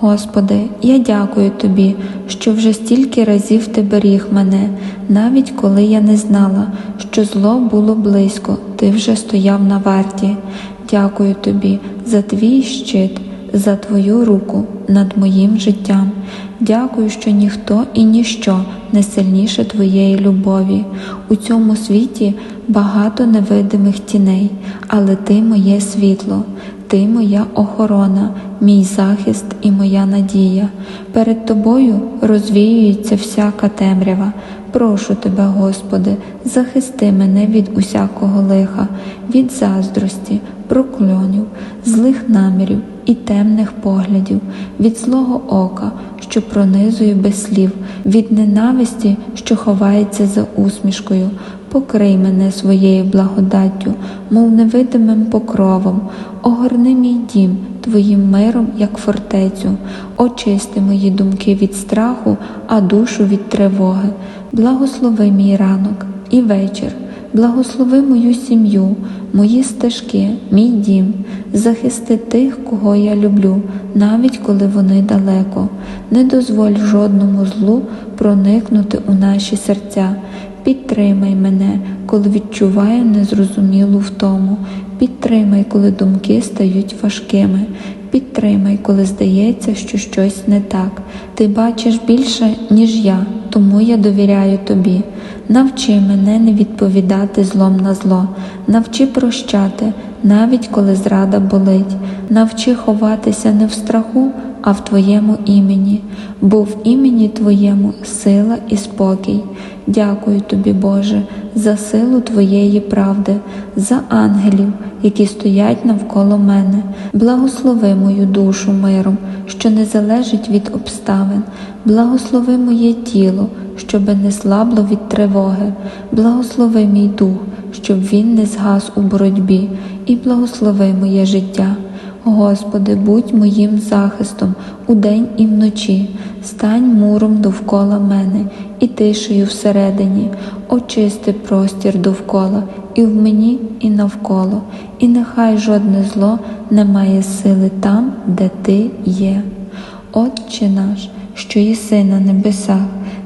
Господи, я дякую Тобі, що вже стільки разів Ти беріг мене, навіть коли я не знала, що зло було близько, Ти вже стояв на варті. Дякую Тобі за Твій щит, за Твою руку над моїм життям. Дякую, що ніхто і ніщо не сильніше Твоєї любові. У цьому світі багато невидимих тіней, але Ти моє світло. Ти моя охорона, мій захист і моя надія. Перед тобою розвіюється всяка темрява. Прошу тебе, Господи, захисти мене від усякого лиха, від заздрості, прокльонів, злих намірів і темних поглядів, від злого ока, що пронизує без слів, від ненависті, що ховається за усмішкою. Покрий мене своєю благодаттю, мов невидимим покровом, огорни мій дім Твоїм миром, як фортецю, очисти мої думки від страху, а душу від тривоги. Благослови мій ранок і вечір, благослови мою сім'ю, мої стежки, мій дім, захисти тих, кого я люблю, навіть коли вони далеко. Не дозволь жодному злу проникнути у наші серця. Підтримай мене, коли відчуваю незрозумілу втому. Підтримай, коли думки стають важкими. Підтримай, коли здається, що щось не так. Ти бачиш більше, ніж я, тому я довіряю тобі. Навчи мене не відповідати злом на зло, навчи прощати, навіть коли зрада болить, навчи ховатися не в страху, а в Твоєму імені, бо в імені Твоєму сила і спокій. Дякую тобі, Боже, за силу Твоєї правди, за ангелів, які стоять навколо мене. Благослови мою душу миром, що не залежить від обставин, благослови моє тіло, щоби не слабло від тривоги, благослови мій дух, щоб він не згас у боротьбі, і благослови моє життя. Господи, будь моїм захистом удень і вночі, стань муром довкола мене і тишею всередині, очисти простір довкола і в мені, і навколо, і нехай жодне зло не має сили там, де Ти є. Отче наш, що єси на небесах,